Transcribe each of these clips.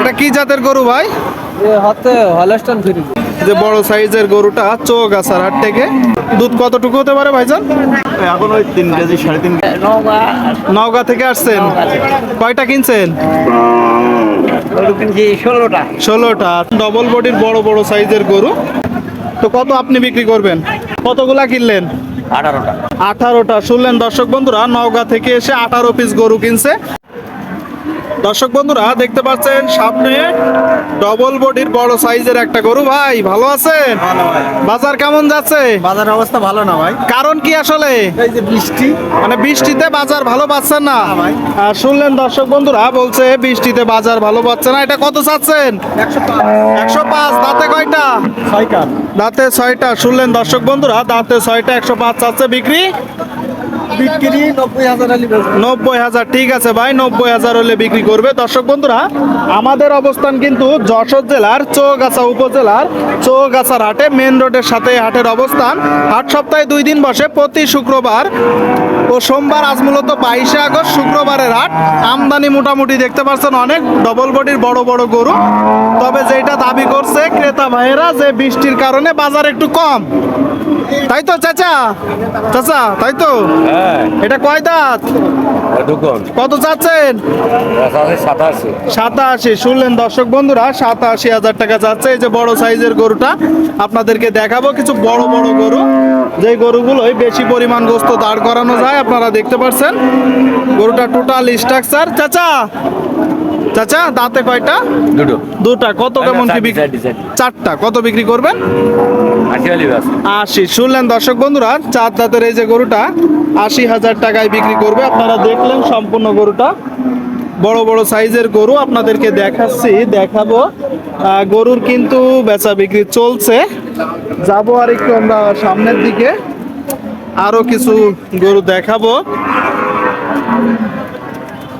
এটা কি জাতের গরু ভাই? হাতে হলস্টন ফ্রি। যে বড় সাইজের গরুটা চৌগাছার হাট থেকে। দুধ কতটুকু হতে পারে ভাইজান? এখন ওই তিন কেজি সাড়ে তিন নওগাঁ থেকে আসছেন? কয়টা কিনছেন? ষোলোটা। ষোলোটা। ডবল বডির বড় বড় সাইজের গরু। তো কত আপনি বিক্রি করবেন? কতগুলা কিনলেন? আঠারোটা। আঠারোটা। শুনলেন দর্শক বন্ধুরা নওগাঁ থেকে এসে আঠারো পিস গরু কিনছে। দর্শক বন্ধুরা দেখতে পাচ্ছেন সামনে ডবল বডির বড় সাইজের একটা গরু। ভাই ভালো আছেন? বাজার কেমন যাচ্ছে? বাজার অবস্থা ভালো না ভাই। কারণ কি আসলে? এই যে বৃষ্টি। মানে বৃষ্টিতে বাজার ভালো পাচ্ছেন না। ভাই। আর শুনলেন দর্শক বন্ধুরা বলছে বৃষ্টিতে বাজার ভালো পাচ্ছে না। এটা কত চাচ্ছেন? একশো পাঁচ। দাঁতে কয়টা? দাঁতে ছয়টা। শুনলেন দর্শক বন্ধুরা দাঁতে ছয়টা একশো পাঁচ চাচ্ছে বিক্রি। বিক্রি? নব্বই হাজার, ঠিক আছে ভাই, নব্বই হাজার হলে বিক্রি করবে। দর্শক বন্ধুরা, আমাদের অবস্থান কিন্তু যশোর জেলার চৌগাছা উপজেলার চৌগাছার হাটে মেন রোডের সাথে হাটের অবস্থান। হাট সপ্তাহে দুই দিন বসে, প্রতি শুক্রবার ও সোমবার আজ মূলত বাইশে আগস্ট শুক্রবারের হাট আমদানি মোটামুটি দেখতে পাচ্ছেন অনেক ডবল বডির বড় বড় গরু। তবে যেটা দাবি করছে ক্রেতা ভাইয়েরা যে বৃষ্টির কারণে বাজার একটু কম। তাই তো চাচা? চাচা তাই তো? এটা কয় দাঁত? কত চাচ্ছেন? সাতাশি। সাতাশি। শুনলেন দর্শক বন্ধুরা সাতাশি হাজার টাকা চাচ্ছে এই যে বড় সাইজের গরুটা। আপনাদেরকে দেখাবো কিছু বড় বড় গরু। যে গরুগুলোই বেশি পরিমাণ গোস্ত দাঁড় করানো যায় আপনারা দেখতে পাচ্ছেন গরুটা টোটাল স্ট্রাকচার চাচা চাচা দাঁতে কয়টা? দুটো। দুটা। কত কেমন কি বিক্রি চারটা। কত বিক্রি করবেন? আশি শুনলেন দর্শক বন্ধুরা চার দাঁতের এই যে গরুটা আশি হাজার টাকায় বিক্রি করবে। আপনারা দেখলেন সম্পূর্ণ গরুটা। বড় বড় সাইজের গরু। আপনাদেরকে দেখাচ্ছি দেখাবো। গরুর কিন্তু বেচা বিক্রি চলছে। যাব আর একটু আমরা সামনের দিকে। আরও কিছু গরু দেখাবো।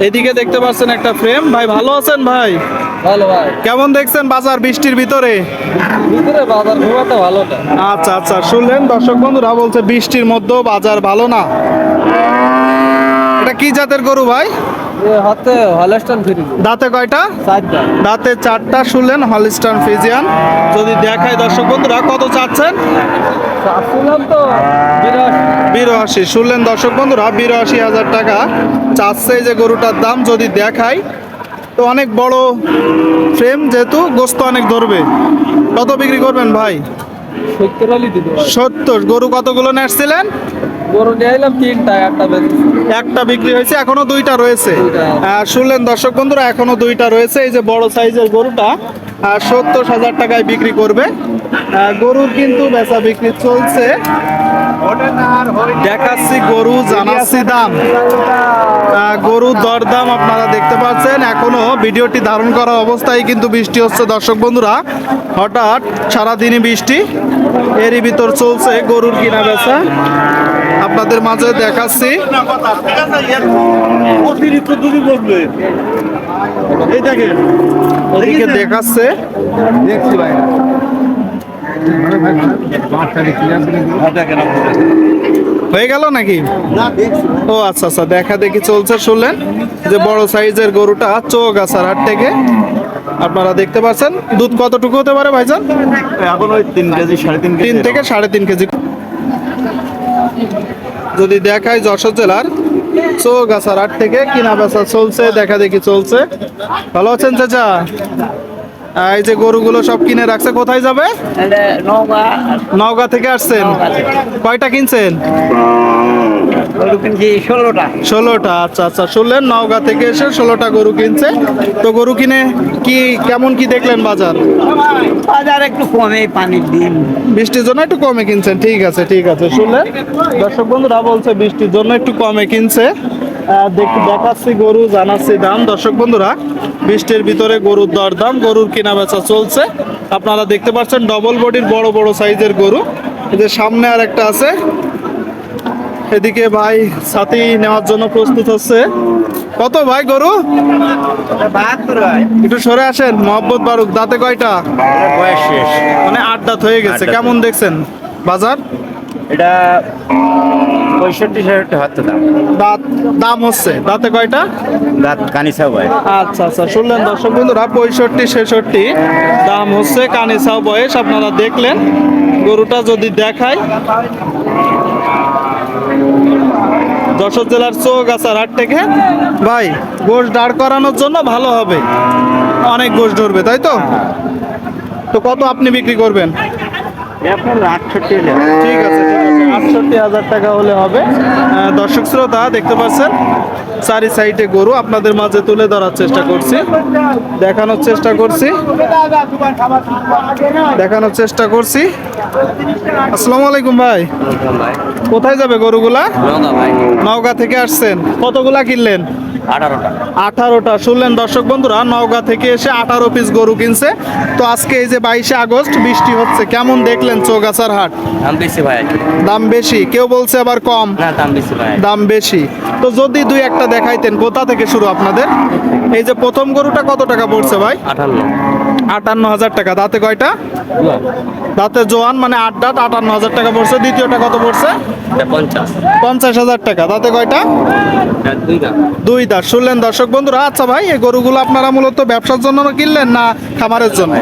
এদিকে দেখতে পাচ্ছেন একটা ফ্রেম ভাই ভালো আছেন ভাই? ভালো ভাই। কেমন দেখছেন বাজার বৃষ্টির ভিতরে? ভিতরে বাজার খুব একটা ভালো না। আচ্ছা আচ্ছা শুনলেন? দর্শক বন্ধুরা বলছে বৃষ্টির মধ্যেও বাজার ভালো না। এটা কি জাতের গরু ভাই? হাতে হলস্টন ফ্রি। দাঁতে কয়টা? চারটা। দাঁতে চারটা শুনলেন হলিস্টান ফিজিয়ান। যদি দেখায় দর্শক বন্ধুরা কত চাচ্ছেন? শুনলাম তো বিরাশি। শুনলেন দর্শক বন্ধুরা বিরাশি হাজার টাকা চাচ্ছে যে গরুটার দাম যদি দেখাই তো অনেক বড় ফ্রেম যেহেতু গোস্ত অনেক ধরবে। কত বিক্রি করবেন ভাই? সত্তর গরু কতগুলো নেসছিলেন গরু নিয়ে এলাম তিনটা একটা একটা বিক্রি হয়েছে এখনও দুইটা রয়েছে। শুনলেন দর্শক বন্ধুরা এখনও দুইটা রয়েছে। এই যে বড় সাইজের গরুটা সত্তর হাজার টাকায় বিক্রি করবে। গরুর কিন্তু বেচা বিক্রি চলছে। দেখাচ্ছি গরু জানাচ্ছি দাম। গরুর দরদাম আপনারা দেখতে পাচ্ছেন। এখনও ভিডিওটি ধারণ করা অবস্থায় কিন্তু বৃষ্টি হচ্ছে দর্শক বন্ধুরা। হঠাৎ সারাদিনই বৃষ্টি এরই ভিতর চলছে গরুর কিনা বেচা আপনাদের মাঝে দেখাচ্ছি। এই দেখেন। ওদিকে দেখাচ্ছে। দেখছি ভাই। হয়ে গেল নাকি? ও আচ্ছা আচ্ছা দেখা দেখি চলছে শুনলেন যে বড় সাইজের গরুটা চৌগাছার হাট থেকে। আপনারা দেখতে পাচ্ছেন দুধ কতটুকু হতে পারে ভাইজান? এখন ওই তিন কেজি সাড়ে তিন তিন থেকে সাড়ে তিন কেজি। যদি দেখায় যশোর জেলার চোখ চৌগাছার হাট থেকে কিনা বেচা চলছে দেখা দেখি চলছে। ভালো আছেন চাচা? এই যে গরুগুলো সব কিনে রাখছে কোথায় যাবে? নওগাঁ। থেকে আসছেন? কয়টা কিনছেন? ষোলোটা আচ্ছা আচ্ছা শুনলেন নওগাঁ থেকে এসে ষোলোটা গরু কিনছে। তো গরু কিনে কি কেমন কি দেখলেন বাজার? বাজার একটু কমে পানির দিন। বৃষ্টির জন্য একটু কমে কিনছেন ঠিক আছে ঠিক আছে শুনলেন। দর্শক বন্ধুরা বলছে বৃষ্টির জন্য একটু কমে কিনছে। দেখাচ্ছি গরু জানাচ্ছি দাম। দর্শক বন্ধুরা বৃষ্টির ভিতরে গরুর দর দাম গরুর কেনা বেচা চলছে। আপনারা দেখতে পাচ্ছেন ডবল বডির বড় বড় সাইজের গরু। যে সামনে আর একটা আছে। এদিকে ভাই ছাতি নেওয়ার জন্য প্রস্তুত হচ্ছে। কত ভাই গরু? একটু সরে আসেন। মোহাম্মদ বারুক দাঁতে কয়টা? মানে আট দাঁত হয়ে গেছে। কেমন দেখছেন বাজার? এটা পঁয়ষট্টি ছেষট্টি হচ্ছে দাম। দাঁত দাম হচ্ছে। দাঁতে কয়টা? দাঁত কানিসা ভাই আচ্ছা আচ্ছা শুনলেন দর্শক বন্ধুরা পঁয়ষট্টি ছেষট্টি দাম হচ্ছে কানিসাও বয়স। আপনারা দেখলেন গরুটা যদি দেখায় যশোর জেলার চৌগাছার হাট থেকে ভাই গোশ দাঁড় করানোর জন্য ভালো হবে। অনেক গোশ ধরবে তাই তো? তো কত আপনি বিক্রি করবেন? আটষট্টি ঠিক আছে। হাজার টাকা হলে হবে। দর্শক শ্রোতা, দেখতে পাচ্ছেন, চারি সাইডে গরু আপনাদের মাঝে তুলে ধরার চেষ্টা করছি। দেখানোর চেষ্টা করছি। দেখানোর চেষ্টা করছি। আসসালামু আলাইকুম ভাই। কোথায় যাবে গরুগুলা? নওগাঁ থেকে আসছেন। কতগুলা কিনলেন? আঠারোটা। শুনলেন দর্শক বন্ধুরা নওগাঁ থেকে এসে আঠারো পিস গরু কিনছে। তো আজকে এই যে বাইশে আগস্ট বৃষ্টি হচ্ছে। কেমন দেখলেন চৌগাছার হাট? দাম বেশি ভাই। দাম বেশি। কেউ বলছে আবার কম। দাম বেশি ভাই। দাম বেশি। তো যদি দুই একটা দেখাইতেন কোথা থেকে শুরু আপনাদের? এই যে প্রথম গরুটা কত টাকা পড়ছে ভাই? আঠান্ন। আটান্ন হাজার টাকা। দাঁতে কয়টা? দাঁতে জোয়ান মানে আট দাঁত আটান্ন হাজার টাকা পড়ছে। দ্বিতীয়টা কত পড়ছে? পঞ্চাশ। হাজার টাকা। দাঁতে কয়টা? দুই দুই দাঁত। শুনলেন দর্শক বন্ধুরা আচ্ছা ভাই এই গরুগুলো আপনারা মূলত ব্যবসার জন্য কিনলেন না খামারের জন্য?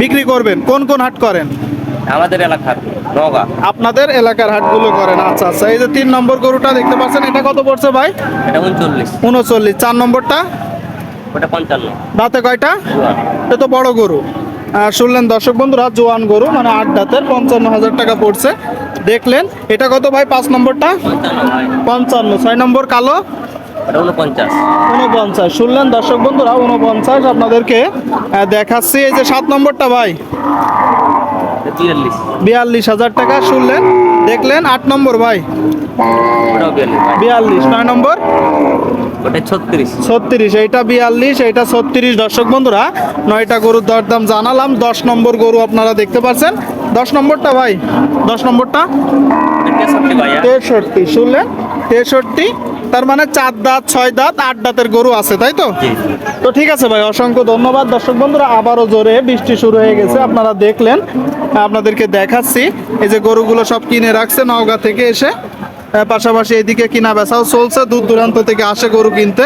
বিক্রি করবেন। কোন কোন হাট করেন? আমাদের এলাকার নগা আপনাদের এলাকার হাটগুলো করেন। আচ্ছা আচ্ছা। এই যে তিন নম্বর গরুটা দেখতে পাচ্ছেন এটা কত পড়ছে ভাই? এটা উনচল্লিশ। উনচল্লিশ। চার নম্বরটা? ওটা পঞ্চান্ন। দাঁতে কয়টা? এটা তো বড় গরু। শুনলেন দর্শক বন্ধুরা জোয়ান গরু মানে আট দাঁতের পঞ্চান্ন হাজার টাকা পড়ছে। দেখলেন এটা কত ভাই পাঁচ নম্বরটা? পঞ্চান্ন ছয় নম্বর কালো? উনপঞ্চাশ শুনলেন দর্শক বন্ধুরা উনপঞ্চাশ আপনাদেরকে দেখাচ্ছি। এই যে সাত নম্বরটা ভাই? বিয়াল্লিশ হাজার টাকা শুনলেন। দেখলেন আট নম্বর ভাই। বিয়াল্লিশ। নয় নম্বর? ছত্রিশ। এইটা বিয়াল্লিশ এইটা ছত্রিশ। দর্শক বন্ধুরা নয়টা গরুর দরদাম জানালাম। দশ নম্বর গরু আপনারা দেখতে পাচ্ছেন। দশ নম্বরটা ভাই? দশ নম্বরটা? তেষট্টি শুনলেন? তেষট্টি তার মানে চার দাঁত ছয় দাঁত আট দাঁতের গরু আছে তাই তো? তো ঠিক আছে ভাই অসংখ্য ধন্যবাদ। দর্শক বন্ধুরা আবারও জোরে বৃষ্টি শুরু হয়ে গেছে আপনারা দেখলেন আপনাদেরকে দেখাচ্ছি। এই যে গরুগুলো সব কিনে রাখছে নওগাঁ থেকে এসে পাশাপাশি এদিকে কিনা বেচাও চলছে দূর দূরান্ত থেকে আসে গরু কিনতে।